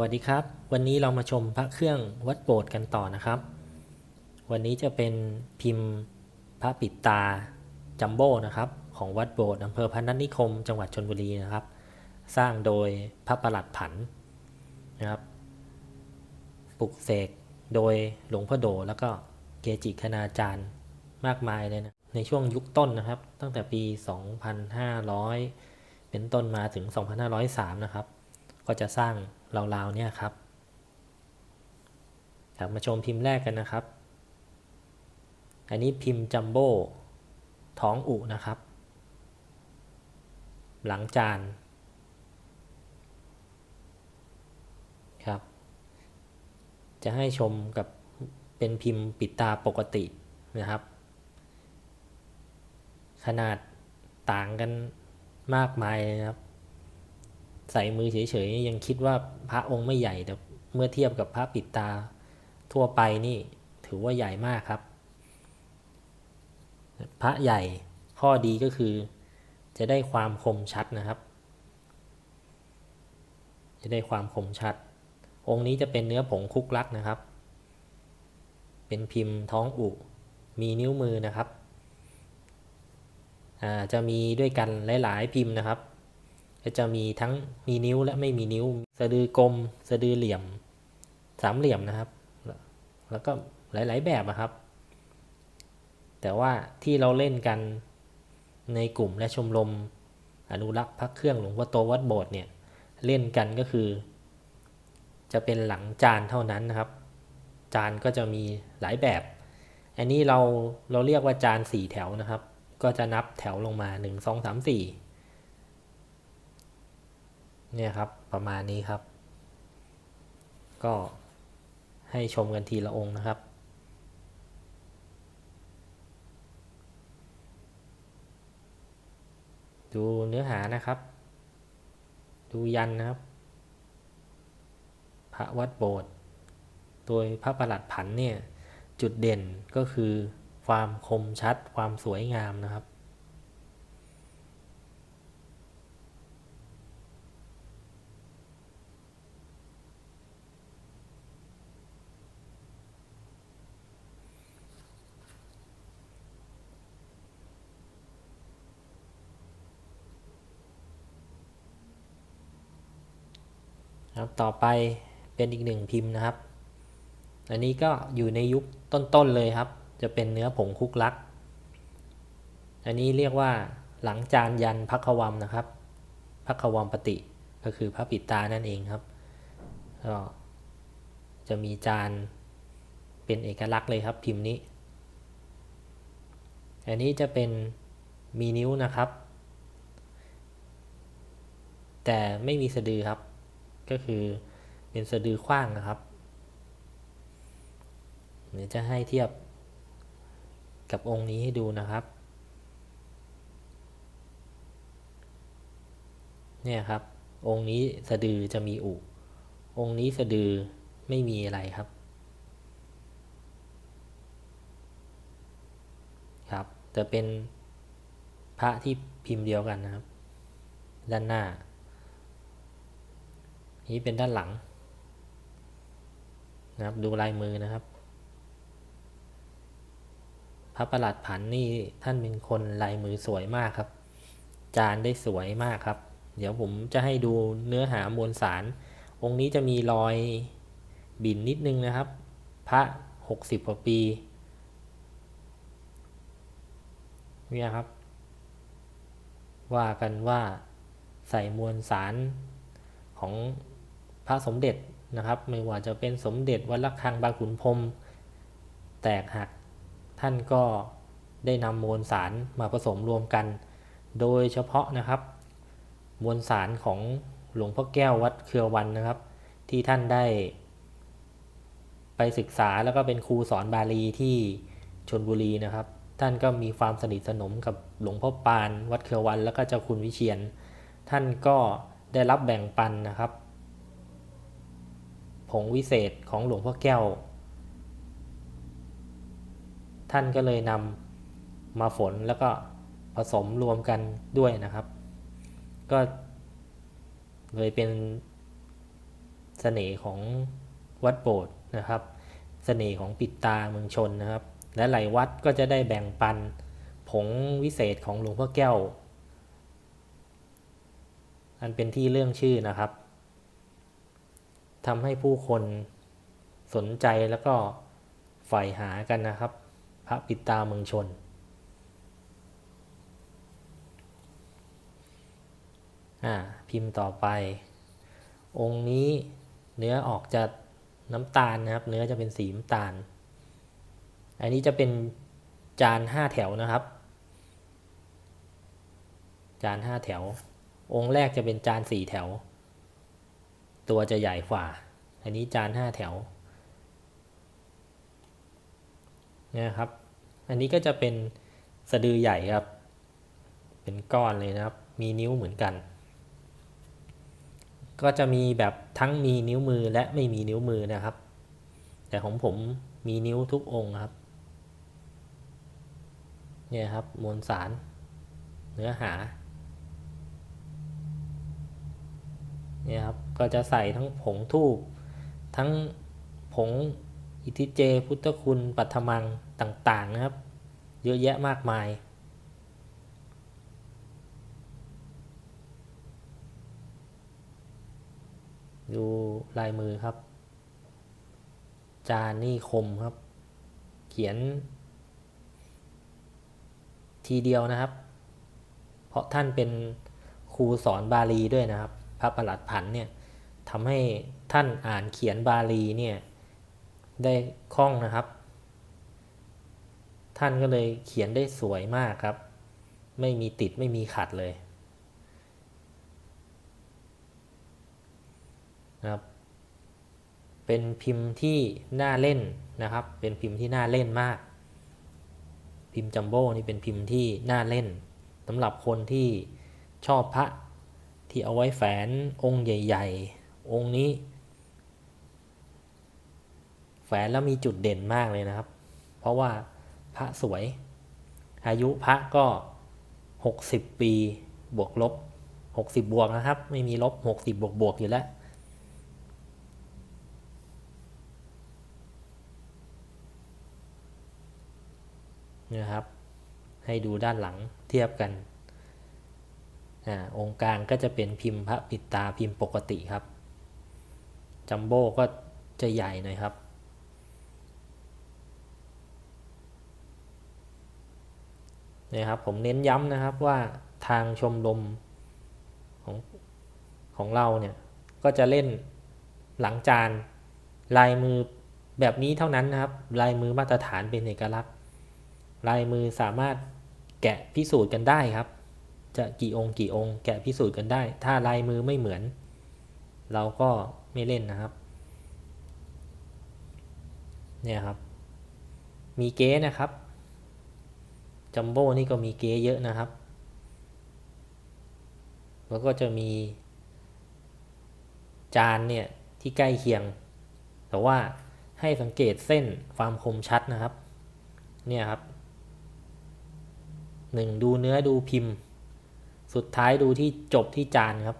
วัสดีครับ วันนี้เรามาชมพระเครื่องวัดโบสถ์กันต่อนะครับ วันนี้จะเป็นพิมพ์พระปิดตาจัมโบ้นะครับของวัดโบสถ์อำเภอพนัสนิคม จังหวัดชนบุรีนะครับ สร้างโดยพระประหลัดผันนะครับปลุกเสกโดยหลวงพ่อโดแล้วก็เกจิคณาจารย์มากมายเลยนะในช่วงยุคต้นนะครับ ตั้งแต่ปี 2500 เป็นต้นมาถึง 2503 นะครับ ก็จะสร้าง ราวๆเนี่ยครับอยากมาชมพิมพ์แรกกันนะครับ อันนี้พิมพ์จัมโบ้ท้องอุนะครับ หลังจานครับ จะให้ชมกับเป็นพิมพ์ปิดตาปกตินะครับ ขนาดต่างกันมากมายเลยนะครับ ใส่มือเฉยๆยังคิดว่าพระองค์ไม่ใหญ่แต่เมื่อเทียบกับพระปิดตาทั่วไปนี่ถือว่าใหญ่มากครับ พระใหญ่ข้อดีก็คือจะได้ความคมชัดนะครับ จะได้ความคมชัด องค์นี้จะเป็นเนื้อผงคุกลักนะครับ เป็นพิมพ์ท้องอุมีนิ้วมือนะครับจะมีด้วยกันหลาย ๆ พิมพ์นะครับ ก็จะมีทั้งมีนิ้วและไม่มีนิ้ว สะดือกลม สะดือเหลี่ยม สามเหลี่ยมนะครับ แล้วก็หลาย ๆ แบบนะครับ แต่ว่าที่เราเล่นกันในกลุ่มและชมรมอนุรักษ์พระเครื่องหลวงพ่อโตวัดโบสถ์เนี่ยเล่นกันก็คือ จะเป็นหลังจานเท่านั้นนะครับ จานก็จะมีหลายแบบ อันนี้เราเราเรียกว่าจานสี่แถวนะครับ ก็จะนับแถวลงมาหนึ่งสองสามสี่ เนี่ยครับประมาณนี้ครับ ก็ให้ชมกันทีละองค์นะครับ ดูเนื้อหานะครับ ดูยันนะครับ พระวัดโบสถ์โดยพระประหลัดผันเนี่ย จุดเด่นก็คือความคมชัดความสวยงามนะครับ ครับต่อไปเป็นอีกหนึ่งพิมพ์นะครับ อันนี้ก็อยู่ในยุคต้นๆเลยครับ จะเป็นเนื้อผงคุกลัก อันนี้เรียกว่าหลังจานยันพักวัมนะครับพักวัมปฏิก็คือพระปิตานั่นเองครับก็จะมีจานเป็นเอกลักษณ์เลยครับพิมพ์นี้ อันนี้จะเป็นมีนิ้วนะครับ แต่ไม่มีสะดือครับ ก็คือเป็นสะดือขว้างนะครับเดี๋ยวจะให้เทียบกับองค์นี้ให้ดูนะครับ เนี่ยครับ องค์นี้สะดือจะมีอุองค์นี้สะดือไม่มีอะไรครับ ครับ แต่เป็นพระที่พิมพ์เดียวกันนะครับ ด้านหน้า นี้เป็นด้านหลังนะครับ ดูลายมือนะครับ พระประหลัดผันนี่ท่านเป็นคนลายมือสวยมากครับ จานได้สวยมากครับ เดี๋ยวผมจะให้ดูเนื้อหามวลสาร องค์นี้จะมีรอยบินนิดนึงนะครับ พระหกสิบกว่าปีเนี่ยครับ ว่ากันว่าใส่มวลสารของ พระสมเด็จนะครับ ไม่ว่าจะเป็นสมเด็จวัดระฆังบางขุนพรมแตกหักท่านก็ได้นำมวลสารมาผสมรวมกัน โดยเฉพาะนะครับ มวลสารของหลวงพ่อแก้ววัดเครือวันนะครับ ที่ท่านได้ ไปศึกษาแล้วก็เป็นครูสอนบาลีที่ชนบุรีนะครับ ท่านก็มีความสนิทสนมกับหลวงพ่อปาน วัดเครือวัน แล้วก็เจ้าคุณวิเชียน ท่านก็ได้รับแบ่งปันนะครับ งวิเศษของหลวงพ่อแก้ว ท่านก็เลยนำมาฝนแล้วก็ผสมรวมกันด้วยนะครับ ก็เลยเป็นเสน่ห์ของวัดโบสถ์นะครับ เสน่ห์ของปิดตาเมืองชนนะครับ และหลายวัดก็จะได้แบ่งปันผงวิเศษของหลวงพ่อแก้ว อันเป็นที่เรื่องชื่อนะครับ ทำให้ผู้คนสนใจแล้วก็ใฝ่หากันนะครับ พระปิตาเมืองชนอ่าพิมพ์ต่อไป องค์นี้เนื้อออกจะน้ำตาลนะครับ เนื้อจะเป็นสีน้ำตาล อันนี้จะเป็นจานห้าแถวนะครับ จานห้าแถว องค์แรกจะเป็นจานสี่แถว ตัวจะใหญ่กว่า อันนี้จานห้าแถวเนี่ยครับ อันนี้ก็จะเป็นสะดือใหญ่ครับ เป็นก้อนเลยนะครับ มีนิ้วเหมือนกัน ก็จะมีแบบทั้งมีนิ้วมือและไม่มีนิ้วมือนะครับ แต่ของผมมีนิ้วทุกองค์ครับ เนี่ยครับมวลสาร เนื้อหา เนี่ยครับ ก็จะใส่ทั้งผงทูบทั้งผงอิทิเจ พุทธคุณปัทมังต่างๆนะครับ เยอะแยะมากมาย ดูลายมือครับ จานนี่คมครับ เขียน ทีเดียวนะครับ เพราะท่านเป็นครูสอนบาลีด้วยนะครับ พระประหลัดผันเนี่ย ทำให้ท่านอ่านเขียนบาลีเนี่ยได้คล่องนะครับ ท่านก็เลยเขียนได้สวยมากครับ ไม่มีติดไม่มีขัดเลยนะครับ เป็นพิมพ์ที่น่าเล่นนะครับ เป็นพิมพ์ที่น่าเล่นมาก พิมพ์จัมโบ้นี่เป็นพิมพ์ที่น่าเล่นสำหรับคนที่ชอบพระที่เอาไว้แฝนองค์ใหญ่ ๆ องค์นี้ แฝนแล้วมีจุดเด่นมากเลยนะครับ เพราะว่าพระสวย อายุพระก็ 60 ปีบวกลบ 60 บวกนะครับ ไม่มีลบ 60 บวกบวกอยู่แล้วนะครับ ให้ดูด้านหลังเทียบกันอ่าองค์กลางก็จะเป็นพิมพ์พระปิดตาพิมพ์ปกติครับ จัมโบ้ก็จะใหญ่หน่อยครับ นะครับ ผมเน้นย้ำนะครับว่าทางชมรมของของเราเนี่ย ก็จะเล่นหลังจานลายมือแบบนี้เท่านั้นนะครับ ลายมือมาตรฐานเป็นเอกลักษณ์ ลายมือสามารถแกะพิสูจน์กันได้ครับ จะกี่องค์กี่องค์ แกะพิสูจน์กันได้ ถ้าลายมือไม่เหมือน เราก็ ไม่เล่นนะครับ เนี่ยครับ มีเก๊นะครับ จัมโบ้นี่ก็มีเก๊เยอะนะครับ แล้วก็จะมี จานเนี่ยที่ใกล้เคียง แต่ว่าให้สังเกตเส้นความคมชัดนะครับ เนี่ยครับหนึ่งดูเนื้อดูพิมพ์ สุดท้ายดูที่จบที่จานครับ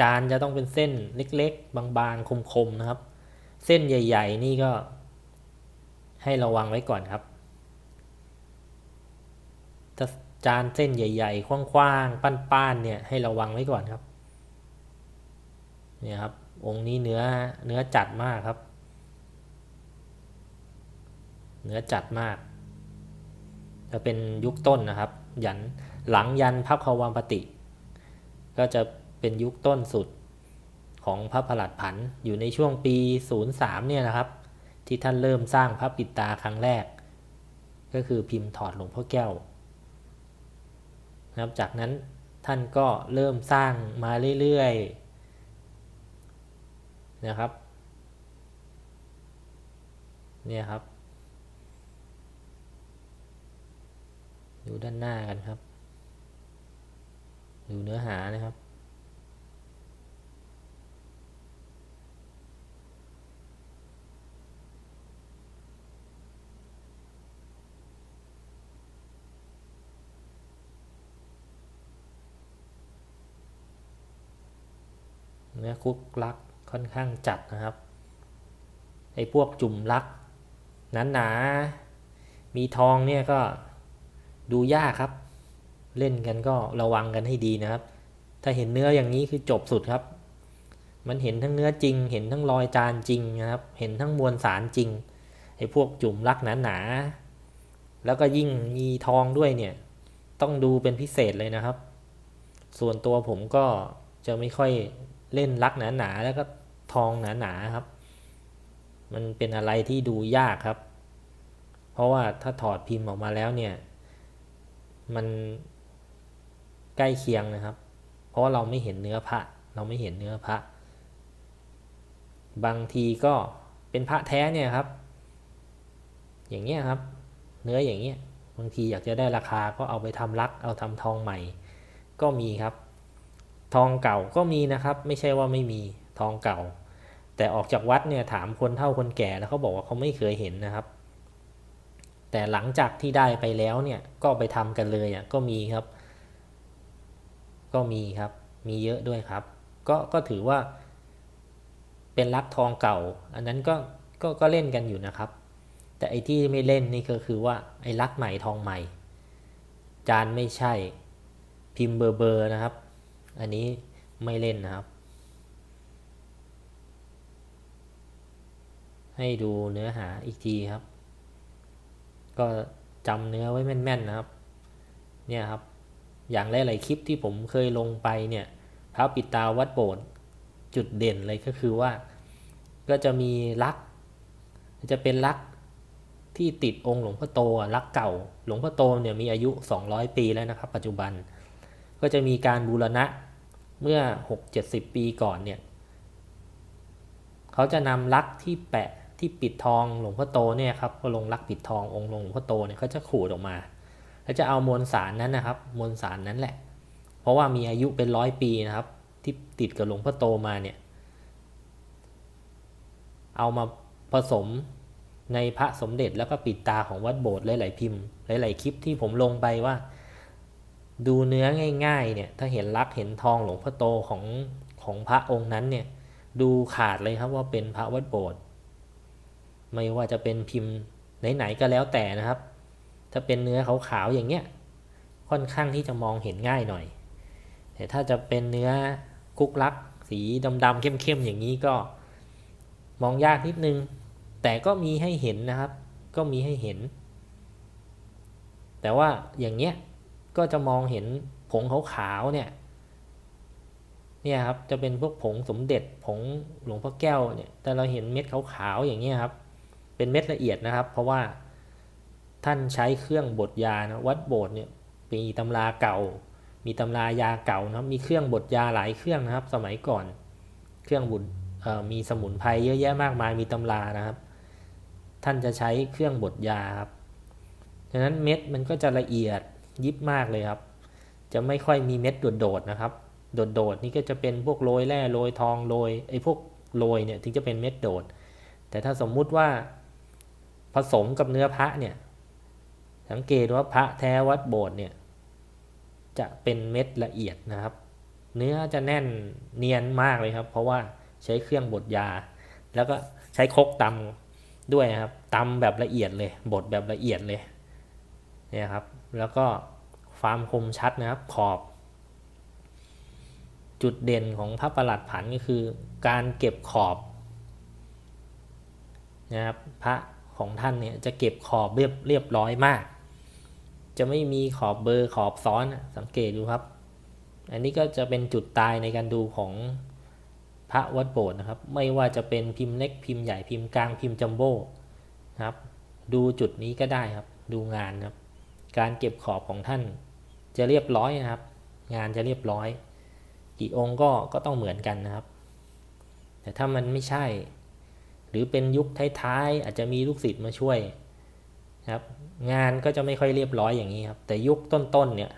จานจะต้องเป็นเส้นเล็กๆ บางๆ คมๆ นะครับ เส้นใหญ่ ๆ นี่ก็ ให้ระวังไว้ก่อนครับถ้าจานเส้นใหญ่ ๆ กว้างๆ ป้านๆ เนี่ยให้ระวังไว้ก่อนครับ เนี่ยครับ องค์นี้เนื้อเนื้อจัดมากครับ เนื้อจัดมาก จะเป็นยุคต้นนะครับ ยันหลังยันพระคาวามปติก็จะ เป็นยุคต้นสุดของพระผลัดผันอยู่ในช่วงปี 03 เนี่ยนะครับ ที่ท่านเริ่มสร้างพระปิดตาครั้งแรก ก็คือพิมพ์ถอดหลวงพ่อแก้วนะครับจากนั้นท่านก็เริ่มสร้างมาเรื่อยๆนะครับเนี่ยครับดูด้านหน้ากันครับ ดูเนื้อหานะครับ เนื้อคุกลักค่อนข้างจัดนะครับไอ้พวกจุ่มลักนั้นหนา มีทองเนี่ยก็ดูยากครับ เล่นกันก็ระวังกันให้ดีนะครับ ถ้าเห็นเนื้ออย่างนี้คือจบสุดครับ มันเห็นทั้งเนื้อจริง เห็นทั้งรอยจานจริงนะครับ เห็นทั้งมวลสารจริงไอ้พวกจุ่มลักหนาๆแล้วก็ยิ่งมีทองด้วยเนี่ย ต้องดูเป็นพิเศษเลยนะครับ ส่วนตัวผมก็จะไม่ค่อย เล่นลักหนาๆแล้วก็ทองหนาๆครับ มันเป็นอะไรที่ดูยากครับ เพราะว่าถ้าถอดพิมพ์ออกมาแล้วเนี่ย มันใกล้เคียงนะครับ เพราะเราไม่เห็นเนื้อพระเราไม่เห็นเนื้อพระ บางทีก็เป็นพระแท้เนี่ยครับ อย่างเงี้ยครับ เนื้ออย่างเงี้ยบางทีอยากจะได้ราคาก็เอาไปทำลัก เอาทำทองใหม่ ก็มีครับ ทองเก่าก็มีนะครับ ไม่ใช่ว่าไม่มีทองเก่า แต่ออกจากวัดเนี่ยถามคนเฒ่าคนแก่แล้วเขาบอกว่าเขาไม่เคยเห็นนะครับ แต่หลังจากที่ได้ไปแล้วเนี่ยก็ไปทำกันเลยอะก็มีครับ ก็มีครับ มีเยอะด้วยครับ ก็ก็ถือว่า เป็นลักทองเก่า อันนั้นก็ก็ก็เล่นกันอยู่นะครับ แต่ไอที่ไม่เล่นนี่ก็คือว่าไอ้ลักใหม่ทองใหม่ จานไม่ใช่พิมพ์เบอร์เบอร์นะครับ อันนี้ไม่เล่นนะครับ ให้ดูเนื้อหาอีกทีครับ ก็จำเนื้อไว้แม่นๆนะครับ เนี่ยครับ อย่างหลายๆคลิปที่ผมเคยลงไปเนี่ยพระปิดตาวัดโบสถ์จุดเด่นเลยก็คือว่า ก็จะมีลัก จะเป็นลักที่ติดองค์หลวงพ่อโตลักเก่า หลวงพ่อโตเนี่ยมีอายุ 200 ปีแล้วนะครับ ปัจจุบัน ก็จะมีการบูรณะ เมื่อ 6-70 ปีก่อนเนี่ยเขาจะนำลักที่แปะที่ปิดทองหลวงพ่อโตเนี่ยครับก็ลงลักปิดทององค์หลวงพ่อโตเนี่ยเขาจะขูดออกมา แล้วจะเอามวลสารนั้นนะครับมวลสารนั้นแหละ เพราะว่ามีอายุเป็นร้อยปีนะครับ ที่ติดกับหลวงพ่อโตมาเนี่ยเอามาผสมในพระสมเด็จแล้วก็ปิดตาของวัดโบสถ์หลาย ๆ พิมพ์ หลาย ๆ คลิปที่ผมลงไปว่า ดูเนื้อง่าย ๆ เนี่ย ถ้าเห็นลักเห็นทองหลวงพ่อโตของของพระองค์นั้นเนี่ย ดูขาดเลยครับว่าเป็นพระวัดโบสถ์ไม่ว่าจะเป็นพิมพ์ไหนๆก็แล้วแต่นะครับ ถ้าเป็นเนื้อขาวๆอย่างเงี้ย ค่อนข้างที่จะมองเห็นง่ายหน่อย แต่ถ้าจะเป็นเนื้อกุ๊กลัก สีดำๆเข้มๆอย่างนี้ก็มองยากนิดนึง แต่ก็มีให้เห็นนะครับ ก็มีให้เห็น แต่ว่าอย่างเนี้ย ก็จะมองเห็นผงขาวๆเนี่ยเนี่ยครับจะเป็นพวกผงสมเด็จผงหลวงพ่อแก้วเนี่ยแต่เราเห็นเม็ดขาวๆอย่างเงี้ครับ เป็นเม็ดละเอียดนะครับ เพราะว่าท่านใช้เครื่องบดยานะวัดโบสถ์เนี่ยมีตำราเก่า มีตำรายาเก่านะมีเครื่องบดยาหลายเครื่องนะครับ สมัยก่อน เครื่องบุดมีสมุนไพรเยอะแยะมากมายมีตำรานะครับ ท่านจะใช้เครื่องบดยาครับฉะนั้นเม็ดมันก็จะละเอียด ยิบมากเลยครับ จะไม่ค่อยมีเม็ดโดดๆนะครับ โดดๆนี่ก็จะเป็นพวกโรยแร่โรยทองโรยไอ้พวกโรยเนี่ยถึงจะเป็นเม็ดโดด แต่ถ้าสมมุติว่าผสมกับเนื้อพระเนี่ย สังเกตว่าพระแท้วัดโบสถ์เนี่ยจะเป็นเม็ดละเอียดนะครับ เนื้อจะแน่นเนียนมากเลยครับ เพราะว่าใช้เครื่องบดยา แล้วก็ใช้คกตำด้วยนะครับตำแบบละเอียดเลยบดแบบละเอียดเลย เนี่ยครับ แล้วก็ความคมชัดนะครับขอบ จุดเด่นของพระประหลัดผันก็คือการเก็บขอบนะครับพระของท่านเนี่ยจะเก็บขอบเรียบเรียบร้อยมาก จะไม่มีขอบเบอร์ขอบซ้อนสังเกตดูครับ อันนี้ก็จะเป็นจุดตายในการดูของพระวัดโบสถ์นะครับ ไม่ว่าจะเป็นพิมพ์เล็กพิมพ์ใหญ่พิมพ์กลางพิมพ์จัมโบ้นะครับ ดูจุดนี้ก็ได้ครับ ดูงานครับ การเก็บขอบของท่าน จะเรียบร้อยนะครับ งานจะเรียบร้อย กี่องค์ก็ก็ต้องเหมือนกันนะครับ แต่ถ้ามันไม่ใช่ หรือเป็นยุคท้ายๆอาจจะมีลูกศิษย์มาช่วยครับ งานก็จะไม่ค่อยเรียบร้อยอย่างนี้ครับ แต่ยุคต้นๆเนี่ย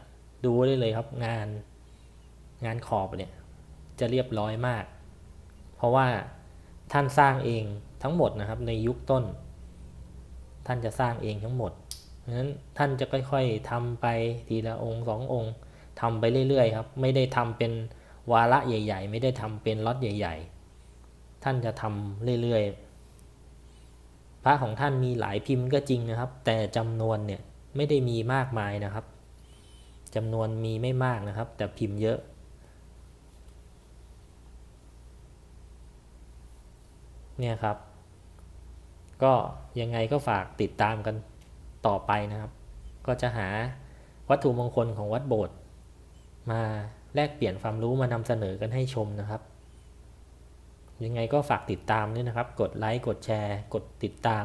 ดูได้เลยครับงานงานขอบเนี่ยจะเรียบร้อยมาก เพราะว่าท่านสร้างเองทั้งหมดนะครับในยุคต้น ท่านจะสร้างเองทั้งหมดะนั้นท่านจะค่อยๆทำไปทีละองค์สององค์ทำไปเรื่อยๆครับ ไม่ได้ทำเป็นวาระใหญ่ ๆ ไม่ได้ทำเป็นล็อตใหญ่ ๆ ท่านจะทำเรื่อยๆพระของท่านมีหลายพิมพ์ก็จริงนะครับ แต่จำนวนเนี่ยไม่ได้มีมากมายนะครับจำนวนมีไม่มากนะครับ แต่พิมพ์เยอะเนี่ยครับ ก็ยังไงก็ฝากติดตามกัน ต่อไปนะครับ ก็จะหาวัตถุมงคลของวัดโบสถ์มาแลกเปลี่ยนความรู้มานำเสนอกันให้ชมนะครับ ยังไงก็ฝากติดตามด้วยนะครับ กดไลค์กดแชร์ กดติดตาม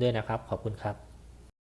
ด้วยนะครับ ขอบคุณครับ